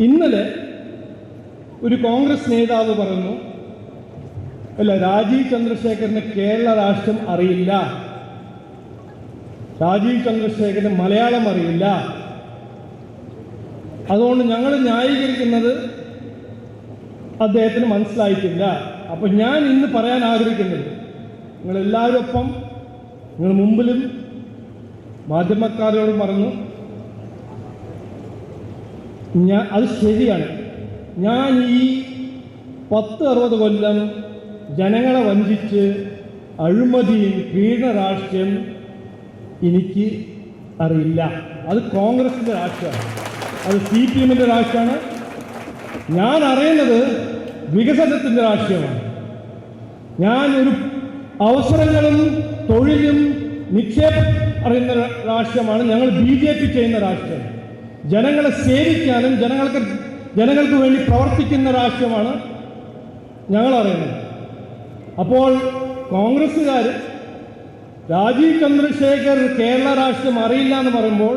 ഇന്നലെ ഒരു കോൺഗ്രസ് നേതാവ് പറഞ്ഞു അല്ല രാജീവ് ചന്ദ്രശേഖരന് കേരള രാഷ്ട്രം അറിയില്ല. രാജീവ് ചന്ദ്രശേഖരന് മലയാളം അറിയില്ല. അതുകൊണ്ട് ഞങ്ങൾ ന്യായീകരിക്കുന്നത് അദ്ദേഹത്തിന് മനസ്സിലായിട്ടില്ല. അപ്പൊ ഞാൻ ഇന്ന് പറയാൻ ആഗ്രഹിക്കുന്നത് നിങ്ങളെല്ലാവരും ഒപ്പം നിങ്ങൾ മുമ്പിലും മാധ്യമക്കാരോട് പറഞ്ഞു ഞാൻ അത് ശരിയാണ്. ഞാൻ ഈ പത്ത് അറുപത് കൊല്ലം ജനങ്ങളെ വഞ്ചിച്ച് അഴിമതിയും പീഡന രാഷ്ട്രീയം എനിക്ക് അറിയില്ല. അത് കോൺഗ്രസിന്റെ രാഷ്ട്രമാണ്. അത് സി പി എമ്മിന്റെ രാഷ്ട്രമാണ്. ഞാൻ അറിയുന്നത് വികസനത്തിന്റെ രാഷ്ട്രീയമാണ് ഞാൻ ഒരു അവസരങ്ങളും തൊഴിലും നിക്ഷേപം അറിയുന്ന രാഷ്ട്രമാണ്. ഞങ്ങൾ ബി ജെ പി ചെയ്യുന്ന രാഷ്ട്രീയം ജനങ്ങളെ സേവിക്കാനും ജനങ്ങൾക്ക് ജനങ്ങൾക്ക് വേണ്ടി പ്രവർത്തിക്കുന്ന രാഷ്ട്രീയമാണ് ഞങ്ങൾ അറിയുന്നത് അപ്പോൾ കോൺഗ്രസ്സുകാർ രാജീവ് ചന്ദ്രശേഖർ കേരള രാഷ്ട്രീയം അറിയില്ല എന്ന് പറയുമ്പോൾ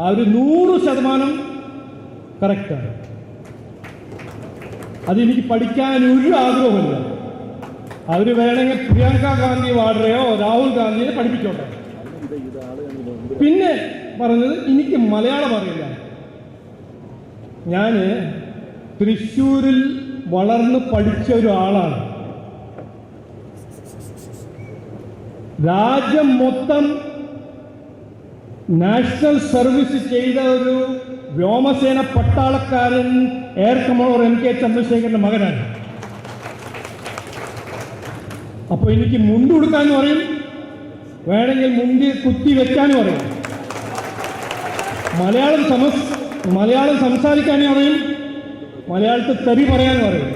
അവർ നൂറ് ശതമാനം കറക്റ്റാണ് അതെനിക്ക് പഠിക്കാൻ ഒരു ആഗ്രഹമില്ല അവർ വേണമെങ്കിൽ പ്രിയങ്ക ഗാന്ധി വാഡ്രയോ രാഹുൽ ഗാന്ധിയെ പഠിപ്പിച്ചോട്ടെ പിന്നെ പറഞ്ഞത് എനിക്ക് മലയാളം അറിയില്ല. ഞാൻ തൃശ്ശൂരിൽ വളർന്ന് പഠിച്ച ഒരാളാണ് രാജ്യം മൊത്തം നാഷണൽ സർവീസ് ചെയ്ത ഒരു വ്യോമസേന പട്ടാളക്കാരൻ എയർ കമാൻഡർ എം കെ ചന്ദ്രശേഖരന്റെ മകനാണ്. അപ്പോൾ എനിക്ക് മുണ്ട് പറയും വേണമെങ്കിൽ മുണ്ടി കുത്തി വെക്കാനും അറിയാം. മലയാളം സമസ് മലയാളം സംസാരിക്കാനും അറിയും. മലയാളത്തിൽ തെറി പറയാനും അറിയും.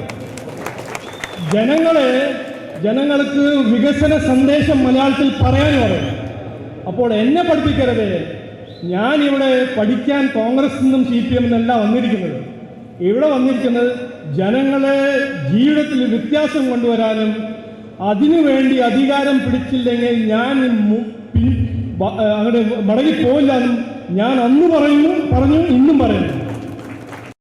ജനങ്ങളെ ജനങ്ങൾക്ക് വികസന സന്ദേശം മലയാളത്തിൽ പറയാനും അറിയും. അപ്പോൾ എന്നെ പഠിപ്പിക്കരുത്. ഞാൻ ഇവിടെ പഠിക്കാൻ കോൺഗ്രസ് നിന്നും സി പി എം എന്നല്ല വന്നിരിക്കുന്നത്. ഇവിടെ വന്നിരിക്കുന്നത് ജനങ്ങളെ ജീവിതത്തിൽ വ്യത്യാസം കൊണ്ടുവരാനും അതിനുവേണ്ടി അധികാരം പിടിച്ചില്ലെങ്കിൽ ഞാൻ അങ്ങനെ മടങ്ങി ഞാൻ അന്ന് പറയുന്നു പറഞ്ഞു ഇന്നും പറയുന്നു.